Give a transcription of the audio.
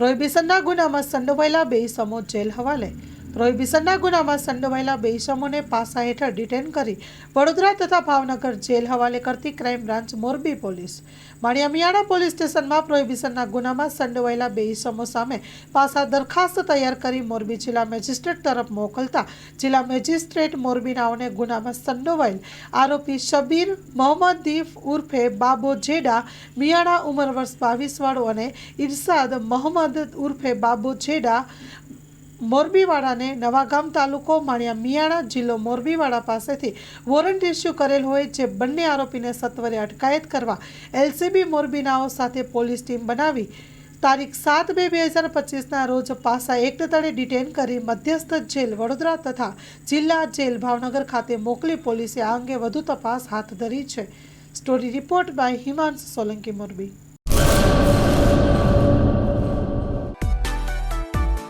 પ્રોહિબિશનના ગુનામાં સંડોવાયેલા બે ઇસમો જેલ હવાલે પ્રોહિબિશનના ગુનામાં સંડોવાયેલા બે ઇસમોને પાસા હેઠળ ડિટેન કરી વડોદરા તથા ભાવનગર જેલ હવાલે કરતી crime branch Morbi police. Maliya Miyana police સ્ટેશનમાં પ્રોહિબિશનના ગુનામાં સંડોવાયેલા બે ઇસમો સામે પાસા દરખાસ્ત તૈયાર કરી મોરબી જિલ્લા મેજિસ્ટ્રેટ તરફ મોકલતા જિલ્લા મેજિસ્ટ્રેટ મોરબીનાઓને ગુનામાં સંડોવાયેલ આરોપી શબીર મોહમ્મદ દીફ ઉર્ફે બાબો જેડા, મિયાણા ઉંમર વર્ષ બાવીસ વાળો અને ઇરશાદ મોહમ્મદ ઉર્ફે બાબો જેડા મોરબીવાળાને નવાગામ તાલુકો માણ્યા મિયાણા જિલ્લો મોરબીવાળા પાસેથી વોરંટ ઇસ્યુ કરેલ હોય જે બંને આરોપીને સત્વરે અટકાયત કરવા એલસીબી મોરબીનાઓ સાથે પોલીસ ટીમ બનાવી તારીખ સાત બે બે હજાર પચીસના રોજ પાસા એક્ટ તળે ડિટેન કરી મધ્યસ્થ જેલ વડોદરા તથા જિલ્લા જેલ ભાવનગર ખાતે મોકલી પોલીસે આ અંગે વધુ તપાસ હાથ ધરી છે. Story report by Himansh Solanki Morbi.